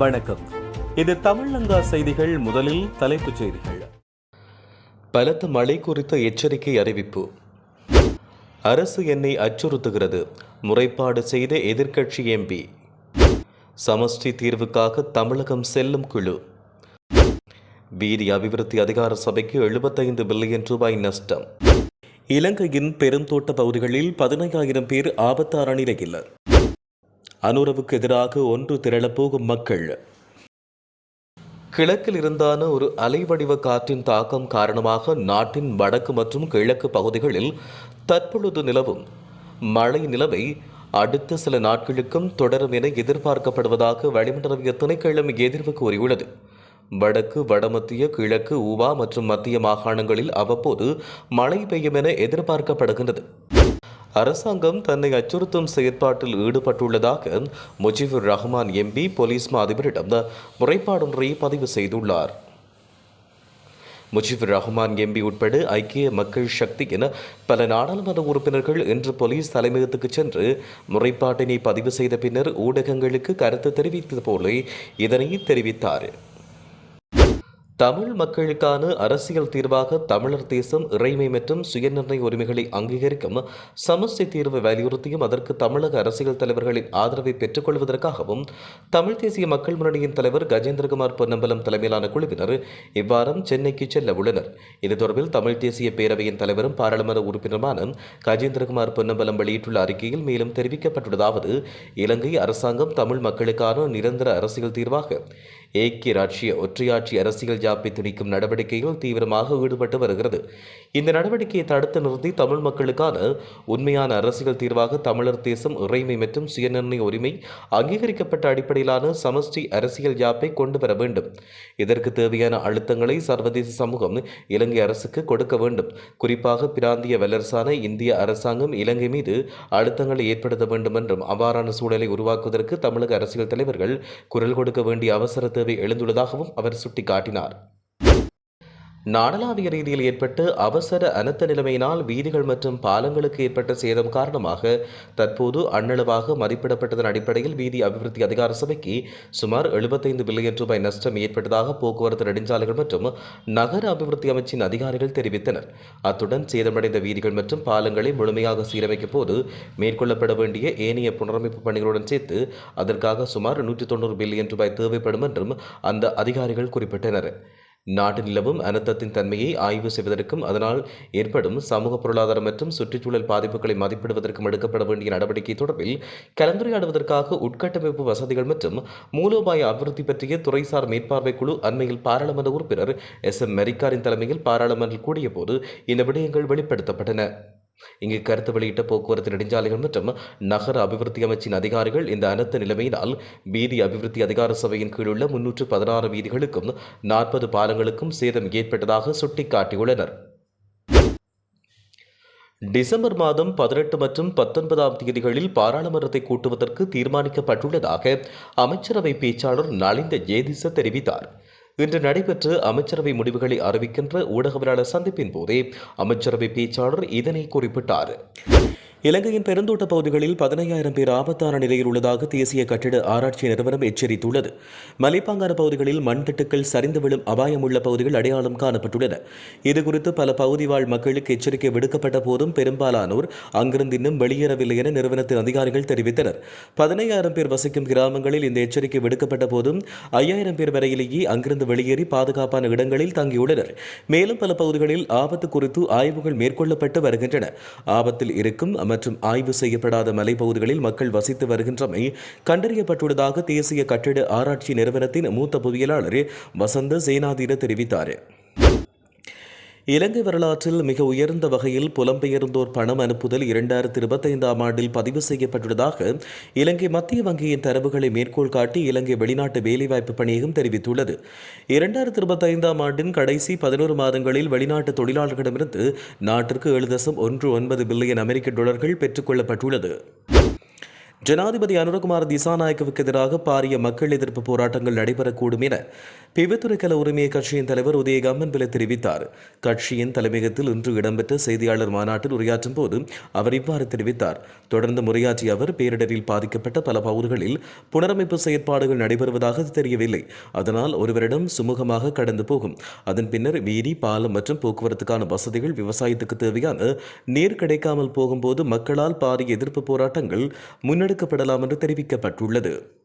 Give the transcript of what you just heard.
வணக்கம். இது தமிழங்கா செய்திகள் முதலில் தலைப்புச் செய்திகள். பலத்த மழை குறித்த எச்சரிக்கை அறிவிப்பு. அரசு என்னை அச்சுறுத்துகிறது. முறைப்பாடு செய்த எதிர்க்கட்சி எம்பி. சமஷ்டி தீர்வுக்காக தமிழகம் செல்லும் குழு. வீதி அபிவிருத்தி அதிகார சபைக்கு எழுபத்தைந்து பில்லியன் ரூபாய் நஷ்டம். இலங்கையின் பெருந்தோட்ட பகுதிகளில் பதினைந்தாயிரம் பேர் ஆபத்தான நிலையில். அனுரவுக்கு எதிராக ஒன்று திரளப்போகும் மக்கள். கிழக்கில் இருந்தான ஒரு அலைவடிவ காற்றின் தாக்கம் காரணமாக நாட்டின் வடக்கு மற்றும் கிழக்கு பகுதிகளில் தற்பொழுது நிலவும் மழை நிலவை அடுத்த சில நாட்களுக்கும் தொடரும் என எதிர்பார்க்கப்படுவதாக வளிமண்டலவிய திணைக்களம் எதிர்வு கூறியுள்ளது. வடக்கு வடமத்திய கிழக்கு ஊவா மற்றும் மத்திய மாகாணங்களில் அவ்வப்போது மழை பெய்யும் என எதிர்பார்க்கப்படுகின்றது. அரசாங்கம் தன்னை அச்சுறுத்தும் செயற்பாட்டில் ஈடுபட்டுள்ளதாக முஜிபுர் ரஹ்மான் எம்பி போலீஸ் மா அதிபரிடம் முறைப்பாடொன்றை பதிவு செய்துள்ளார். முஜிபுர் ரஹ்மான் எம்பி உட்பட ஐக்கிய மக்கள் சக்தியின் பல நாடாளுமன்ற உறுப்பினர்கள் இன்று போலீஸ் தலைமையகத்துக்கு சென்று முறைப்பாட்டினை பதிவு செய்த பின்னர் ஊடகங்களுக்கு கருத்து தெரிவித்தது போல இதனை தெரிவித்தார். தமிழ் மக்களுக்கான அரசியல் தீர்வாக தமிழர் தேசம் இறைமை மற்றும் சுயநிர்ணய உரிமைகளை அங்கீகரிக்கும் சமஸ்டி தீர்வு வலியுறுத்தியும் அதற்கு தமிழக அரசியல் தலைவர்களின் ஆதரவை பெற்றுக்கொள்வதற்காகவும் தமிழ் தேசிய மக்கள் முன்னணியின் தலைவர் கஜேந்திரகுமார் பொன்னம்பலம் தலைமையிலான குழுவினர் இவ்வாரம் சென்னைக்கு செல்ல உள்ளனர். இது தொடர்பில் தமிழ் தேசிய பேரவையின் தலைவரும் பாராளுமன்ற உறுப்பினருமான கஜேந்திரகுமார் பொன்னம்பலம் வெளியிட்டுள்ள அறிக்கையில் மேலும் தெரிவிக்கப்பட்டுள்ளதாவது இலங்கை அரசாங்கம் தமிழ் மக்களுக்கான நிரந்தர அரசியல் தீர்வாக ஏக்கிய ராட்சிய ஒற்றையாட்சி அரசியல் ஜாப்பை திணிக்கும் நடவடிக்கையில் தீவிரமாக ஈடுபட்டு வருகிறது. இந்த நடவடிக்கையை தடுத்து நிறுத்தி தமிழ் மக்களுக்கான உண்மையான அரசியல் தீர்வாக தமிழர் தேசம் இறைமை மற்றும் சுயநிர்ணய உரிமை அங்கீகரிக்கப்பட்ட அடிப்படையிலான சமஷ்டி அரசியல் ஜாப்பை கொண்டு வர வேண்டும். இதற்கு தேவையான அழுத்தங்களை சர்வதேச சமூகம் இலங்கை அரசுக்கு கொடுக்க வேண்டும். குறிப்பாக பிராந்திய வல்லரசான இந்திய அரசாங்கம் இலங்கை மீது அழுத்தங்களை ஏற்படுத்த வேண்டும் என்றும் அவ்வாறான சூழலை உருவாக்குவதற்கு தமிழக அரசியல் தலைவர்கள் குரல் கொடுக்க வேண்டிய அவசர தேவை எழுந்துள்ளதாகவும் அவர் சுட்டிக்காட்டினார். நாடளாவிய ரீதியில் ஏற்பட்ட அவசர அனர்த்த நிலைமையினால் வீதிகள் மற்றும் பாலங்களுக்கு ஏற்பட்ட சேதம் காரணமாக தற்போது அண்ணளவாக மதிப்பிடப்பட்டதன் அடிப்படையில் வீதி அபிவிருத்தி அதிகார சபைக்கு சுமார் எழுபத்தைந்து பில்லியன் ரூபாய் நஷ்டம் ஏற்பட்டதாக போக்குவரத்து நெடுஞ்சாலைகள் மற்றும் நகர அபிவிருத்தி அமைச்சின் அதிகாரிகள் தெரிவித்தனர். அத்துடன் சேதமடைந்த வீதிகள் மற்றும் பாலங்களை முழுமையாக சீரமைக்கும் போது மேற்கொள்ளப்பட வேண்டிய ஏனைய புனரமைப்பு பணிகளுடன் சேர்த்து அதற்காக சுமார் நூற்றி தொண்ணூறு பில்லியன் ரூபாய் தேவைப்படும் என்றும் அந்த அதிகாரிகள் குறிப்பிட்டனர். நாட்டில் நிலவும் அனர்த்தத்தின் தன்மையை ஆய்வு செய்வதற்கும் அதனால் ஏற்படும் சமூக பொருளாதார மற்றும் சுற்றுச்சூழல் பாதிப்புகளை மதிப்பிடுவதற்கும் எடுக்கப்பட வேண்டிய நடவடிக்கை தொடர்பில் கலந்துரையாடுவதற்காக உட்கட்டமைப்பு வசதிகள் மற்றும் மூலோபாய அபிவிருத்தி பற்றிய துறைசார் மேற்பார்வை குழு அண்மையில் பாராளுமன்ற உறுப்பினர் எஸ். எம். மெரிக்காரின் தலைமையில் பாராளுமன்றம் கூடியபோது இந்த விடயங்கள் வெளிப்படுத்தப்பட்டன. இங்கு கருத்து வெளியிட்ட போக்குவரத்து நெடுஞ்சாலைகள் மற்றும் நகர அபிவிருத்தி அமைச்சின் அதிகாரிகள் இந்த அனர்த்த நிலைமையினால் வீதி அபிவிருத்தி அதிகார சபையின் கீழுள்ள முன்னூற்று பதினாறு வீதிகளுக்கும் நாற்பது பாலங்களுக்கும் சேதம் ஏற்பட்டதாக சுட்டிக்காட்டியுள்ளனர். டிசம்பர் மாதம் பதினெட்டு மற்றும் பத்தொன்பதாம் தேதிகளில் பாராளுமன்றத்தை கூட்டுவதற்கு தீர்மானிக்கப்பட்டுள்ளதாக அமைச்சரவை பேச்சாளர் நலிந்த ஜேதிச தெரிவித்தார். இன்று நடைபெற்ற அமைச்சரவை முடிவுகளை அறிவிக்கின்ற ஊடகவியலாளர் சந்திப்பின் போதே அமைச்சரவை பேச்சாளர் இதனை குறிப்பிட்டார். இலங்கையின் பெருந்தோட்ட பகுதிகளில் பதினையாயிரம் பேர் ஆபத்தான நிலையில் உள்ளதாக தேசிய கட்டிட ஆராய்ச்சி நிறுவனம் எச்சரித்துள்ளது. மலைப்பாங்கான பகுதிகளில் மண் திட்டுக்கள் சரிந்து விழும் அபாயம் உள்ள பகுதிகள் அடையாளம் காணப்பட்டுள்ளன. இதுகுறித்து பல பகுதி வாழ் மக்களுக்கு எச்சரிக்கை விடுக்கப்பட்ட போதும் பெரும்பாலானோர் அங்கிருந்து இன்னும் வெளியேறவில்லை என நிறுவனத்தின் அதிகாரிகள் தெரிவித்தனர். பதினையாயிரம் பேர் வசிக்கும் கிராமங்களில் இந்த எச்சரிக்கை விடுக்கப்பட்ட போதும் ஐயாயிரம் பேர் வரையிலேயே அங்கிருந்து வெளியேறி பாதுகாப்பான இடங்களில் தங்கியுள்ளனர். மேலும் பல பகுதிகளில் ஆபத்து குறித்து ஆய்வுகள் மேற்கொள்ளப்பட்டு வருகின்றன. ஆபத்தில் இருக்கும் மற்றும் ஆய்வு செய்யப்படாத மலைப்பகுதிகளில் மக்கள் வசித்து வருகின்றமை கண்டறியப்பட்டுள்ளதாக தேசிய கட்டிட ஆராய்ச்சி நிறுவனத்தின் மூத்த பொறியியலாளர் வசந்த சேனாதீர தெரிவித்தார். இலங்கை வரலாற்றில் மிக உயர்ந்த வகையில் புலம்பெயர்ந்தோர் பணம் அனுப்புதல் இரண்டாயிரத்தி இருபத்தைந்தாம் ஆண்டில் பதிவு செய்யப்பட்டுள்ளதாக இலங்கை மத்திய வங்கியின் தரவுகளை மேற்கோள் காட்டி இலங்கை வெளிநாட்டு வேலைவாய்ப்பு பணியகம் தெரிவித்துள்ளது. இரண்டாயிரத்தி இருபத்தைந்தாம் ஆண்டின் கடைசி பதினோரு மாதங்களில் வெளிநாட்டு தொழிலாளர்களிடமிருந்து நாட்டிற்கு ஏழு தசம் ஒன்று ஒன்பது பில்லியன் அமெரிக்க டாலர்கள் பெற்றுக்கொள்ளப்பட்டுள்ளது ஜனாதிபதி அனுரகுமார் திசாநாயக்கவுக்கு எதிராக பாரிய மக்கள் எதிர்ப்பு போராட்டங்கள் நடைபெறக்கூடும் என பிவத்துறைக்கல உரிமைய கட்சியின் தலைவர் உதய கம்மன்பில தெரிவித்தார். கட்சியின் தலைமையகத்தில் இன்று இடம்பெற்ற செய்தியாளர் மாநாட்டில் உரையாற்றும் போது அவர் இவ்வாறு தெரிவித்தார். தொடர்ந்து உரையாற்றிய அவர் பேரிடரில் பாதிக்கப்பட்ட பல பகுதிகளில் புனரமைப்பு செயற்பாடுகள் நடைபெறுவதாக தெரியவில்லை. அதனால் ஒருவரிடம் சுமூகமாக கடந்து போகும். அதன் பின்னர் வீதி பாலம் மற்றும் போக்குவரத்துக்கான வசதிகள் விவசாயத்துக்கு தேவையான நீர் கிடைக்காமல் போகும்போது மக்களால் பாரிய எதிர்ப்பு போராட்டங்கள் முன்னெடுக்கப்படலாம் என்று தெரிவிக்கப்பட்டுள்ளது.